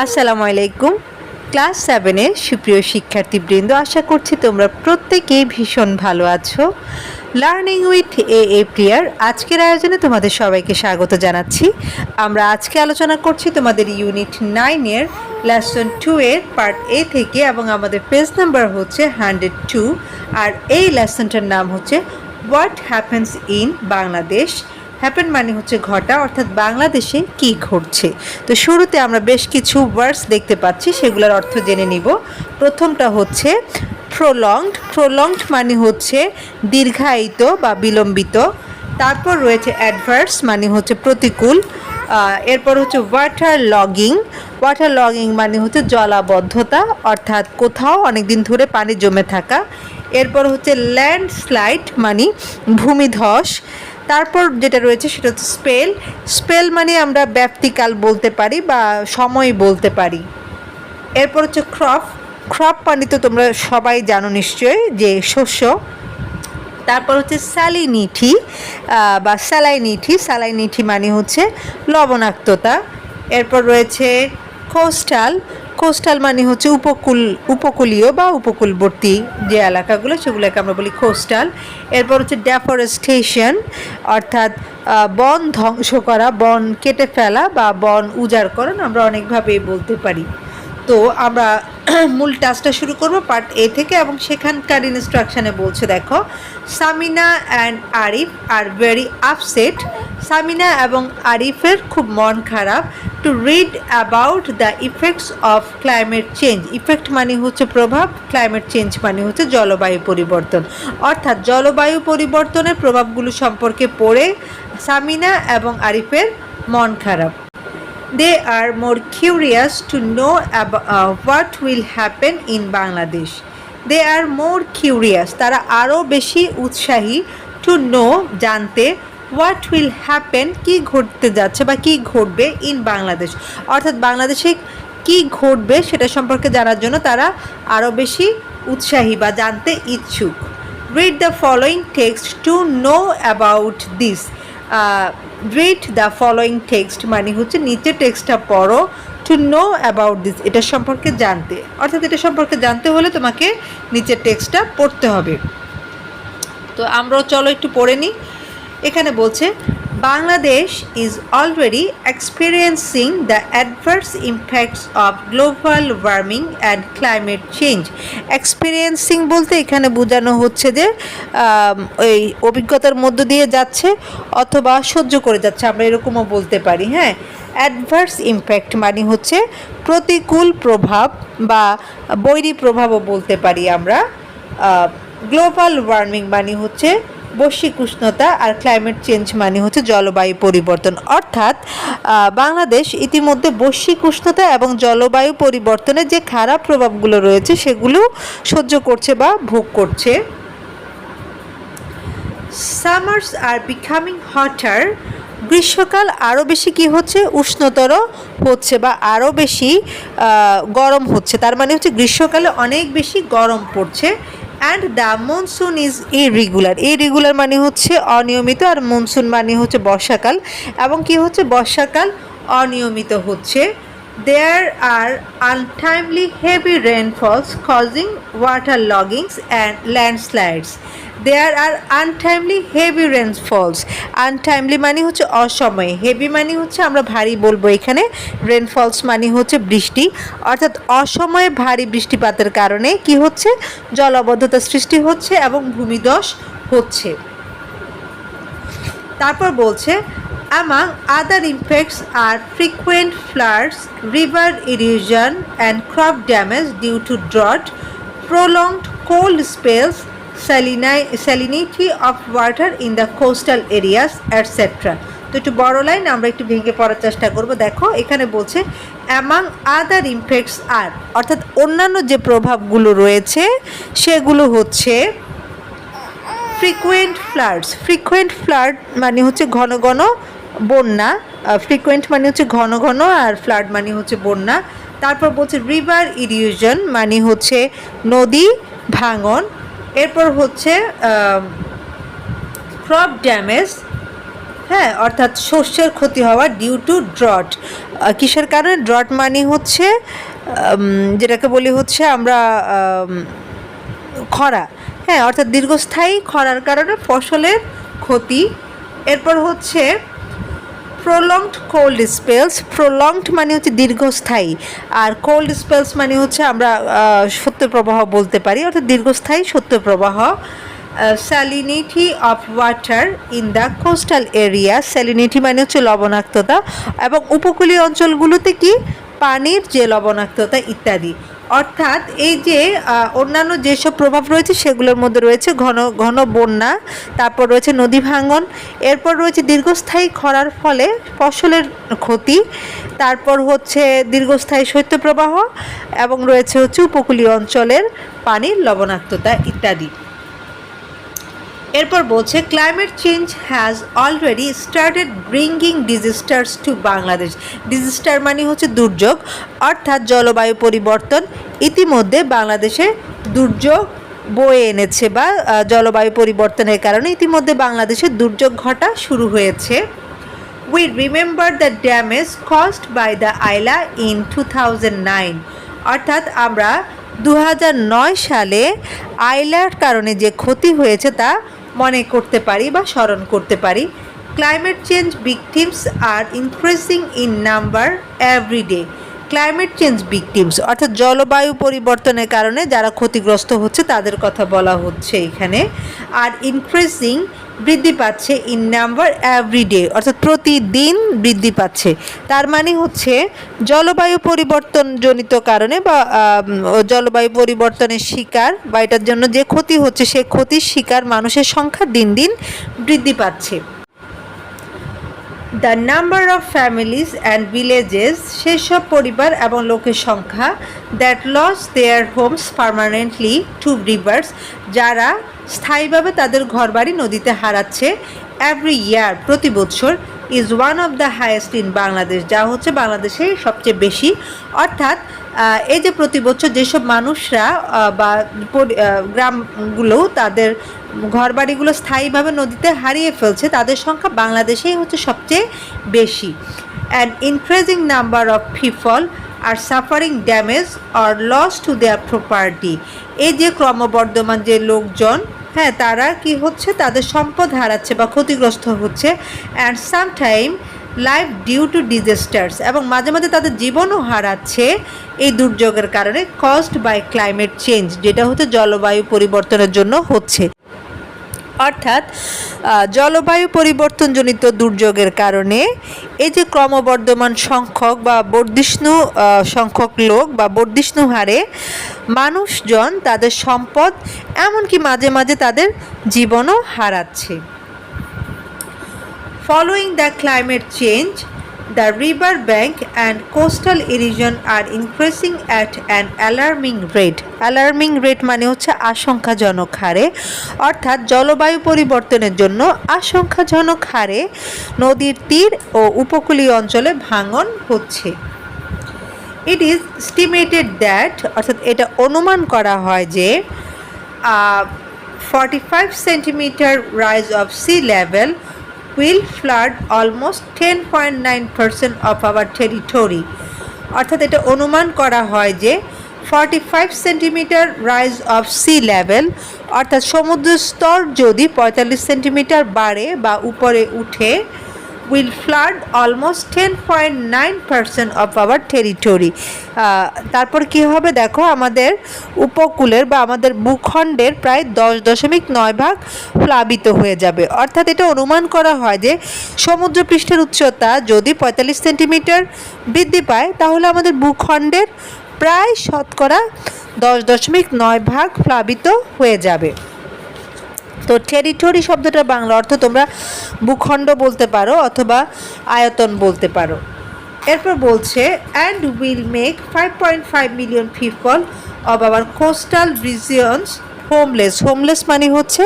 আসসালামু আলাইকুম। ক্লাস সেভেনের সুপ্রিয় শিক্ষার্থীবৃন্দ, আশা করছি তোমরা প্রত্যেকেই ভীষণ ভালো আছো। লার্নিং উইথ এ এ প্রিয়ার আজকের আয়োজনে তোমাদের সবাইকে স্বাগত জানাচ্ছি। আমরা আজকে আলোচনা করছি তোমাদের ইউনিট নাইনের লেসন টু এর পার্ট এ থেকে এবং আমাদের পেজ নাম্বার হচ্ছে হান্ড্রেড টু আর এই লেসনটার নাম হচ্ছে what happens in Bangladesh happen মানে হচ্ছে ঘটা, অর্থাৎ বাংলাদেশে কি ঘটছে? তো শুরুতে আমরা বেশ কিছু ওয়ার্ডস দেখতে পাচ্ছি, সেগুলোর অর্থ জেনে নিব। প্রথমটা হচ্ছে প্রলংড প্রলংড মানে হচ্ছে দীর্ঘায়িত বা বিলম্বিত। তারপর রয়েছে অ্যাডভার্স মানে হচ্ছে প্রতিকূল। এরপর হচ্ছে ওয়াটার লগিং ওয়াটার লগিং মানে হচ্ছে জলাবদ্ধতা, অর্থাৎ কোথাও অনেক দিন ধরে পানি জমে থাকা। এরপর হচ্ছে ল্যান্ডস্লাইড মানে ভূমিধস। তারপর যেটা রয়েছে সেটা হচ্ছে স্পেল স্পেল মানে আমরা ব্যাপ্তিকাল বলতে পারি বা সময় বলতে পারি। এরপর হচ্ছে ক্রপ ক্রপ মানে তো তোমরা সবাই জানো নিশ্চয়ই যে শস্য। তারপর হচ্ছে স্যালিনিঠি বা স্যালাইনিঠি স্যালাইনিঠি মানে হচ্ছে লবণাক্ততা। এরপর রয়েছে কোস্টাল কোস্টাল মানে হচ্ছে উপকূল, উপকূলীয় বা উপকূলবর্তী যে এলাকাগুলো, সেগুলোকে আমরা বলি কোস্টাল এরপর হচ্ছে ডেফরেস্টেশন অর্থাৎ বন ধ্বংস করা, বন কেটে ফেলা বা বন উজাড়করণ আমরা অনেকভাবেই বলতে পারি। তো আমরা মূল টাস্কটা শুরু করব পার্ট এ থেকে এবং সেখানকার ইনস্ট্রাকশানে বলছে, দেখো Samina and Arif are very upset Samina এবং আরিফের খুব মন খারাপ to read about the effects of climate change effect মানে হচ্ছে প্রভাব ক্লাইমেট চেঞ্জ মানে হচ্ছে জলবায়ু পরিবর্তন অর্থাৎ জলবায়ু পরিবর্তনের প্রভাবগুলো সম্পর্কে পড়ে সামিনা এবং আরিফের মন খারাপ more curious to know about uh, what will happen in Bangladesh. They are more curious. তারা আরও বেশি উৎসাহী টু নো জানতে হোয়াট উইল হ্যাপেন কি ঘটতে যাচ্ছে বা কি ঘটবে ইন বাংলাদেশ অর্থাৎ বাংলাদেশে কি ঘটবে সেটা সম্পর্কে জানার জন্য তারা আরও বেশি উৎসাহী বা জানতে ইচ্ছুক। Read the following text to know about this read the following text মানে হচ্ছে নিচের টেক্সটটা পড়ো টু নো অ্যাবাউট দিস এটা সম্পর্কে জানতে। অর্থাৎ এটা সম্পর্কে জানতে হলে তোমাকে নিচের টেক্সটটা পড়তে হবে। তো আমরাও চলো একটু পড়ে নিই। এখানে বলছে, Bangladesh is already experiencing the adverse impacts of global warming and climate change experiencing বলতে এখানে বোঝানো হচ্ছে যে ওই অভিজ্ঞতার মধ্য দিয়ে যাচ্ছে অথবা সহ্য করে যাচ্ছে, আমরা এরকমও বলতে পারি হ্যাঁ? অ্যাডভার্স ইম্প্যাক্ট মানে হচ্ছে প্রতিকূল প্রভাব বা বৈরী প্রভাবও বলতে পারি আমরা। গ্লোবাল ওয়ার্মিং মানে হচ্ছে বৈশ্বিক উষ্ণতা আর ক্লাইমেট চেঞ্জ মানে হচ্ছে জলবায়ু পরিবর্তন। অর্থাৎ বাংলাদেশ ইতিমধ্যে বৈশ্বিক উষ্ণতা এবং জলবায়ু পরিবর্তনের যে খারাপ প্রভাবগুলো রয়েছে, সেগুলো সহ্য করছে বা ভোগ করছে। সামার্স আর বিকামিং হটার গ্রীষ্মকাল আরও বেশি কি হচ্ছে? উষ্ণতর হচ্ছে বা আরও বেশি গরম হচ্ছে। তার মানে হচ্ছে গ্রীষ্মকালে অনেক বেশি গরম পড়ছে। And the monsoon is irregular irregular মানে হচ্ছে অনিয়মিত আর মনসুন মানে হচ্ছে বর্ষাকাল এবং কি হচ্ছে? বর্ষাকাল অনিয়মিত হচ্ছে। There are untimely heavy rainfalls causing water loggings and landslides there are untimely heavy rainfalls untimely মানে হচ্ছে অসময়ে। হেভি মানে হচ্ছে আমরা ভারী বলব এখানে। রেনফলস মানে হচ্ছে বৃষ্টি। অর্থাৎ অসময়ে ভারী বৃষ্টিপাতের কারণে কি হচ্ছে? জলাবদ্ধতা সৃষ্টি হচ্ছে এবং ভূমিধস হচ্ছে। তারপর বলছে among other impacts are frequent floods, river erosion and crop damage due to drought, prolonged cold spells, salini- salinity of water in the coastal areas, etc. তো একটু বড় লাইন আমরা একটু ভেঙে পড়ার চেষ্টা করব। দেখো এখানে বলছে অ্যামাং আদার ইম্প্যাক্টস আর অর্থাৎ অন্যান্য যে প্রভাবগুলো রয়েছে সেগুলো হচ্ছে ফ্রিকুয়েন্ট ফ্লাডস ফ্রিকুয়েন্ট ফ্লাড মানে হচ্ছে ঘন ঘন বন্যা। ফ্রিকুয়েন্ট মানে হচ্ছে ঘন ঘন আর ফ্লাড মানে হচ্ছে বন্যা। তারপর বলছে রিভার ইরিউশন মানে হচ্ছে নদী ভাঙন। এরপর হচ্ছে ক্রপ ড্যামেজ হ্যাঁ অর্থাৎ শস্যের ক্ষতি হওয়া ডিউ টু ড্রট কিসের কারণে? ড্রট মানে হচ্ছে যেটাকে বলি হচ্ছে আমরা খরা। হ্যাঁ অর্থাৎ দীর্ঘস্থায়ী খরার কারণে ফসলের ক্ষতি। এরপর হচ্ছে প্রলংড কোল্ড স্পেলস প্রলংড মানে হচ্ছে দীর্ঘস্থায়ী, আর কোল্ড স্পেলস মানে হচ্ছে আমরা সত্যপ্রবাহ বলতে পারি, অর্থাৎ দীর্ঘস্থায়ী সত্যপ্রবাহ salinity of water in the coastal area salinity মানে হচ্ছে লবণাক্ততা, এবং উপকূলীয় অঞ্চলগুলোতে কি? পানির যে লবণাক্ততা ইত্যাদি। অর্থাৎ এই যে অন্যান্য যেসব প্রভাব রয়েছে সেগুলোর মধ্যে রয়েছে ঘন ঘন বন্যা, তারপর রয়েছে নদী ভাঙন, এরপর রয়েছে দীর্ঘস্থায়ী খরার ফলে ফসলের ক্ষতি, তারপর হচ্ছে দীর্ঘস্থায়ী শৈত্যপ্রবাহ এবং রয়েছে হচ্ছে উপকূলীয় অঞ্চলের পানির লবণাক্ততা ইত্যাদি। এরপর বলছে climate change has already started bringing disasters to Bangladesh disaster মানে হচ্ছে দুর্যোগ, অর্থাৎ জলবায়ু পরিবর্তন। ইতিমধ্যে বাংলাদেশে দুর্যোগ বয়ে এনেছে বা জলবায়ু পরিবর্তনের কারণে ইতিমধ্যে বাংলাদেশে দুর্যোগ ঘটা শুরু হয়েছে। We remember the damage cost by the Aila in two অর্থাৎ আমরা দু হাজার নয় সালে আইলার কারণে যে ক্ষতি হয়েছে তা মনে করতে পারি বা স্মরণ করতে পারি। Climate change victims are increasing in number everyday climate change victims অর্থাৎ জলবায়ু পরিবর্তনের কারণে যারা ক্ষতিগ্রস্ত হচ্ছে, তাদের কথা বলা হচ্ছে এখানে। আর ইনক্রিজিং বৃদ্ধি পাচ্ছে ইন নাম্বার এভরিডে অর্থাৎ প্রতিদিন বৃদ্ধি পাচ্ছে। তার মানে হচ্ছে জলবায়ু পরিবর্তনজনিত কারণে বা জলবায়ু পরিবর্তনের শিকার বা এটার জন্য যে ক্ষতি হচ্ছে সেই ক্ষতির শিকার মানুষের সংখ্যা দিন দিন বৃদ্ধি পাচ্ছে। The number of families and villages সেসব পরিবার এবং লোকের সংখ্যা that lose their homes permanently to rivers যারা স্থায়ীভাবে তাদের ঘরবাড়ি নদীতে হারাচ্ছে এভরি ইয়ার প্রতি বছর is one of the highest in Bangladesh, যা হচ্ছে বাংলাদেশে সবচেয়ে বেশি। অর্থাৎ এই যে প্রতি বছর যেসব মানুষরা বা গ্রামগুলো তাদের ঘরবাড়িগুলো স্থায়ীভাবে নদীতে হারিয়ে ফেলছে, তাদের সংখ্যা বাংলাদেশেই হচ্ছে সবচেয়ে বেশি। And increasing number of people are suffering damage or loss to their property এই যে ক্রমবর্ধমান যে লোকজন হ্যাঁ তারা কি হচ্ছে? তাদের সম্পদ হারাচ্ছে বা ক্ষতিগ্রস্ত হচ্ছে। And sometime life due to disasters এবং মাঝে মাঝে তাদের জীবনও হারাচ্ছে এই দুর্যোগের কারণে কস্ট বাই ক্লাইমেট চেঞ্জ যেটা হচ্ছে জলবায়ু পরিবর্তনের জন্য হচ্ছে। অর্থাৎ জলবায়ু পরিবর্তনজনিত দুর্যোগের কারণে এই যে ক্রমবর্ধমান সংখ্যক বা বর্ধিষ্ণু সংখ্যক লোক বা বর্ধিষ্ণু হারে মানুষজন তাদের সম্পদ এমনকি মাঝে মাঝে তাদের জীবনও হারাচ্ছে। Following the climate change, the river bank and coastal erosion are increasing at an alarming rate. Alarming rate মানে হচ্ছে আশঙ্কাজনক হারে, অর্থাৎ জলবায়ু পরিবর্তনের জন্য আশঙ্কাজনক হারে নদীর তীর ও উপকূলীয় অঞ্চলে ভাঙন হচ্ছে ইট ইজ স্টিমেটেড দ্যাট অর্থাৎ এটা অনুমান করা হয় যে forty five centimetre rise of sea level ten point nine percent of our territory অর্থাৎ এটা অনুমান করা হয় যে forty five centimetre rise of sea level অর্থাৎ সমুদ্র স্তর যদি পঁয়তাল্লিশ সেন্টিমিটার বাড়ে বা উপরে উঠে ten point nine percent of our territory তারপর কি হবে দেখো, আমাদের উপকূলের বা আমাদের ভূখণ্ডের প্রায় দশ দশমিক নয় ভাগ প্লাবিত হয়ে যাবে। অর্থাৎ এটা অনুমান করা হয় যে সমুদ্র পৃষ্ঠের উচ্চতা যদি পঁয়তাল্লিশ সেন্টিমিটার বৃদ্ধি পায়, তাহলে আমাদের ভূখণ্ডের প্রায় শতকরা দশ দশমিক নয় ভাগ প্লাবিত হয়ে যাবে। তো টেরিটরি শব্দটা বাংলা অর্থ তোমরা ভূখণ্ড বলতে পারো অথবা আয়তন বলতে পারো। এরপর বলছে and will make five point five million people of our coastal regions homeless homeless মানে হচ্ছে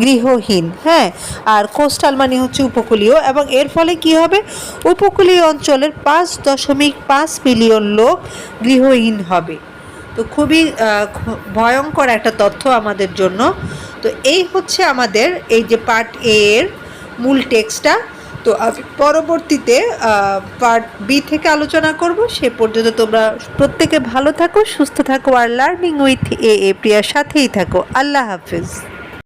গৃহহীন হ্যাঁ? আর কোস্টাল মানে হচ্ছে উপকূলীয় এবং এর ফলে কি হবে? উপকূলীয় অঞ্চলের পাঁচ দশমিক পাঁচ মিলিয়ন লোক গৃহহীন হবে। তো খুবই ভয়ঙ্কর একটা তথ্য আমাদের জন্য। তো এই হচ্ছে আমাদের এই যে পার্ট এ এর মূল টেক্সটটা তো পরবর্তীতে পার্ট বি থেকে আলোচনা করব। সে পর্যন্ত তোমরা প্রত্যেকে ভালো থাকো, সুস্থ থাকো, আর লার্নিং উইথ এ এ প্রিয়ার সাথেই থাকো। আল্লাহ হাফিজ।